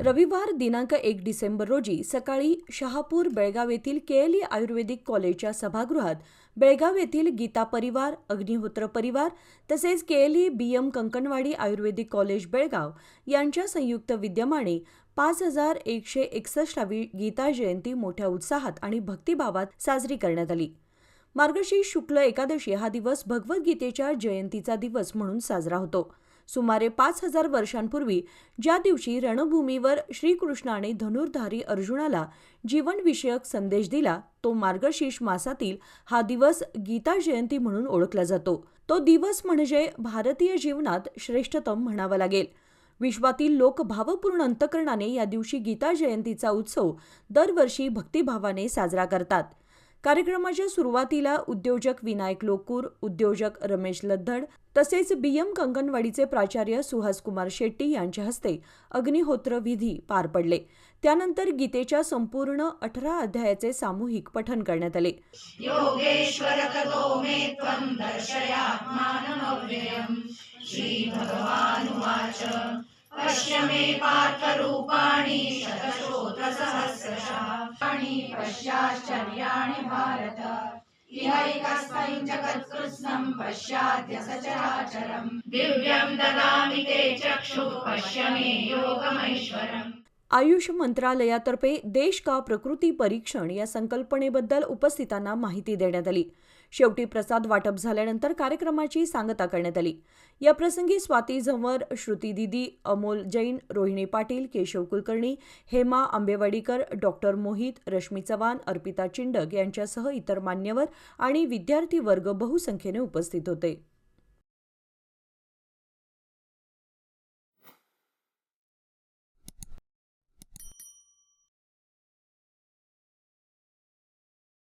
रविवार दिनांक एक डिसेंबर रोजी सकाळी शहापूर बेळगाव येथील केएलई आयुर्वेदिक कॉलेजच्या सभागृहात बेळगाव येथील गीता परिवार अग्निहोत्र परिवार तसेच KLE BM Kankanwadi Ayurvedic college Belgaum यांच्या संयुक्त विद्यमाने पाच हजार एकशे एकसष्टावी गीता जयंती मोठ्या उत्साहात आणि भक्तिभावात साजरी करण्यात आली. मार्गशीर्ष शुक्ल एकादशी हा दिवस भगवद्गीतेच्या जयंतीचा दिवस म्हणून साजरा होतो. सुमारे पाच हजार वर्षांपूर्वी ज्या दिवशी रणभूमीवर श्रीकृष्णाने धनुर्धारी अर्जुनाला जीवनविषयक संदेश दिला तो मार्गशीर्ष मासातील हा दिवस गीता जयंती म्हणून ओळखला जातो. तो दिवस म्हणजे भारतीय जीवनात श्रेष्ठतम म्हणावा लागेल. विश्वातील लोक भावपूर्ण अंतकरणाने या दिवशी गीता जयंतीचा उत्सव दरवर्षी भक्तिभावाने साजरा करतात. कार्यक्रमाच्या सुरुवातीला उद्योजक विनायक लोकूर उद्योजक रमेश लद्दड तसेच बीएम कंगनवाडीचे प्राचार्य सुहासकुमार शेट्टी यांच्या हस्ते अग्निहोत्र विधी पार पडले. त्यानंतर गीतेच्या संपूर्ण अठरा अध्यायाचे सामूहिक पठन करण्यात आले. योगेश्वर ततो मे पश्चाश्चर्याणि भारत। इहैकस्थं जगत्कृत्स्नं पश्चाद्य सचराचरम्। दिव्यं ददामि ते चक्षुः पश्य मे योगमैश्वरम्। आयुष मंत्रालयातर्फे देश का प्रकृती परीक्षण या संकल्पनेबद्दल उपस्थितांना माहिती देण्यात आली. शेवटी प्रसाद वाटप झाल्यानंतर कार्यक्रमाची सांगता करण्यात आली. या प्रसंगी स्वाती झंवर श्रुती दिदी अमोल जैन रोहिणी पाटील केशव कुलकर्णी हेमा आंबेवाडीकर डॉक्टर मोहित रश्मी चव्हाण अर्पिता चिंडक यांच्यासह इतर मान्यवर आणि विद्यार्थी वर्ग बहुसंख्येने उपस्थित होते.